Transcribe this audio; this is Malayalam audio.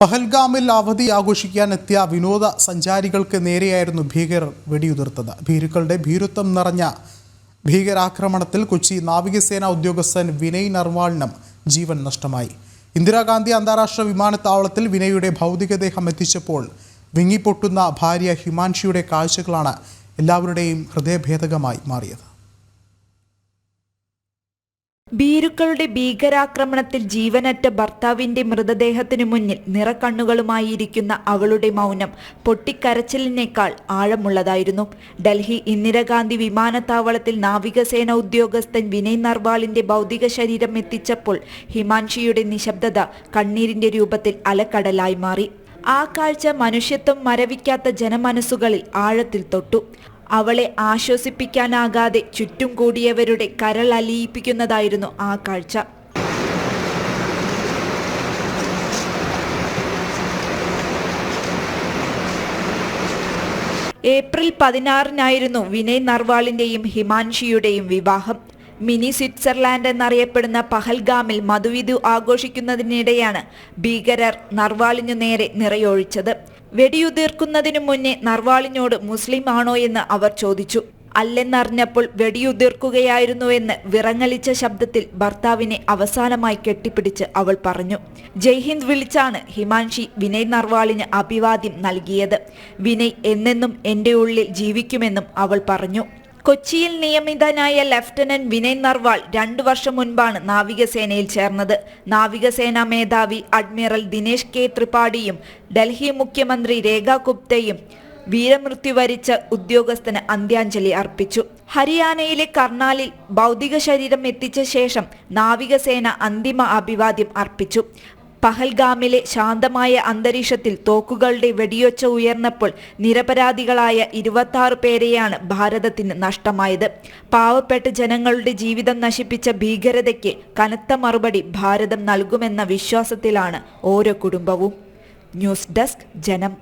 പഹൽഗാമിൽ അവധി ആഘോഷിക്കാൻ എത്തിയ വിനോദ സഞ്ചാരികൾക്ക് നേരെയായിരുന്നു ഭീകരർ വെടിയുതിർത്തത്. ഭീരുക്കളുടെ ഭീരുത്വം നിറഞ്ഞ ഭീകരാക്രമണത്തിൽ കൊച്ചി നാവികസേന ഉദ്യോഗസ്ഥൻ വിനയ് നർവാളിനും ജീവൻ നഷ്ടമായി. ഇന്ദിരാഗാന്ധി അന്താരാഷ്ട്ര വിമാനത്താവളത്തിൽ വിനയുടെ ഭൗതികദേഹം എത്തിച്ചപ്പോൾ വിങ്ങിപ്പൊട്ടുന്ന ഭാര്യ ഹിമാൻഷിയുടെ കാഴ്ചകളാണ് എല്ലാവരുടെയും ഹൃദയഭേദകമായി മാറിയത്. ഭീരുക്കളുടെ ഭീകരാക്രമണത്തിൽ ജീവനറ്റ ഭർത്താവിന്റെ മൃതദേഹത്തിനു മുന്നിൽ നിറക്കണ്ണുകളുമായിരിക്കുന്ന അവളുടെ മൗനം പൊട്ടിക്കരച്ചിലിനേക്കാൾ ആഴമുള്ളതായിരുന്നു. ഡൽഹി ഇന്ദിരാഗാന്ധി വിമാനത്താവളത്തിൽ നാവികസേന ഉദ്യോഗസ്ഥൻ വിനയ് നർവാളിന്റെ ഭൗതിക ശരീരം എത്തിച്ചപ്പോൾ ഹിമാൻഷിയുടെ നിശബ്ദത കണ്ണീരിന്റെ രൂപത്തിൽ അലക്കടലായി മാറി. ആ കാഴ്ച മനുഷ്യത്വം മരവിക്കാത്ത ജനമനസ്സുകളിൽ ആഴത്തിൽ തൊട്ടു. അവളെ ആശ്വസിപ്പിക്കാനാകാതെ ചുറ്റും കൂടിയവരുടെ കരൾ അലിയിപ്പിക്കുന്നതായിരുന്നു ആ കാഴ്ച. ഏപ്രിൽ പതിനാറിനായിരുന്നു വിനയ് നർവാളിന്റെയും ഹിമാൻഷിയുടെയും വിവാഹം. മിനി സ്വിറ്റ്സർലാൻഡ് എന്നറിയപ്പെടുന്ന പഹൽഗാമിൽ മധുവിധു ആഘോഷിക്കുന്നതിനിടെയാണ് ഭീകരർ നർവാളിനു നേരെ നിറയൊഴിച്ചത്. വെടിയുതിർക്കുന്നതിനു മുന്നേ നർവാളിനോട് മുസ്ലിം ആണോ എന്ന് അവർ ചോദിച്ചു. അല്ലെന്നറിഞ്ഞപ്പോൾ വെടിയുതിർക്കുകയായിരുന്നുവെന്ന് വിറങ്ങലിച്ച ശബ്ദത്തിൽ ഭർത്താവിനെ അവസാനമായി കെട്ടിപ്പിടിച്ച് അവൾ പറഞ്ഞു. ജയ്ഹിന്ദ് വിളിച്ചാണ് ഹിമാൻഷി വിനയ് നർവാളിന് അഭിവാദ്യം നൽകിയത്. വിനയ് എന്നെന്നും എന്റെ ഉള്ളിൽ ജീവിക്കുമെന്നും അവൾ പറഞ്ഞു. കൊച്ചിയിൽ നിയമിതനായ ലഫ്റ്റനന്റ് വിനയ് നർവാൾ രണ്ടു വർഷം മുൻപാണ് നാവികസേനയിൽ ചേർന്നത്. നാവികസേനാ മേധാവി അഡ്മിറൽ ദിനേശ് കെ ത്രിപാഠിയും ഡൽഹി മുഖ്യമന്ത്രി രേഖ ഗുപ്തയും വീരമൃത്യു വരിച്ച ഉദ്യോഗസ്ഥന് അന്ത്യാഞ്ജലി അർപ്പിച്ചു. ഹരിയാനയിലെ കർണാലിൽ ഭൗതിക ശരീരം എത്തിച്ച ശേഷം നാവികസേന അന്തിമ അഭിവാദ്യം അർപ്പിച്ചു. പഹൽഗാമിലെ ശാന്തമായ അന്തരീക്ഷത്തിൽ തോക്കുകളുടെ വെടിയൊച്ച ഉയർന്നപ്പോൾ നിരപരാധികളായ ഇരുപത്തി പേരെയാണ് ഭാരതത്തിന് നഷ്ടമായത്. പാവപ്പെട്ട ജനങ്ങളുടെ ജീവിതം നശിപ്പിച്ച ഭീകരതയ്ക്ക് കനത്ത മറുപടി ഭാരതം നൽകുമെന്ന വിശ്വാസത്തിലാണ് ഓരോ കുടുംബവും. ന്യൂസ് ഡെസ്ക് ജനം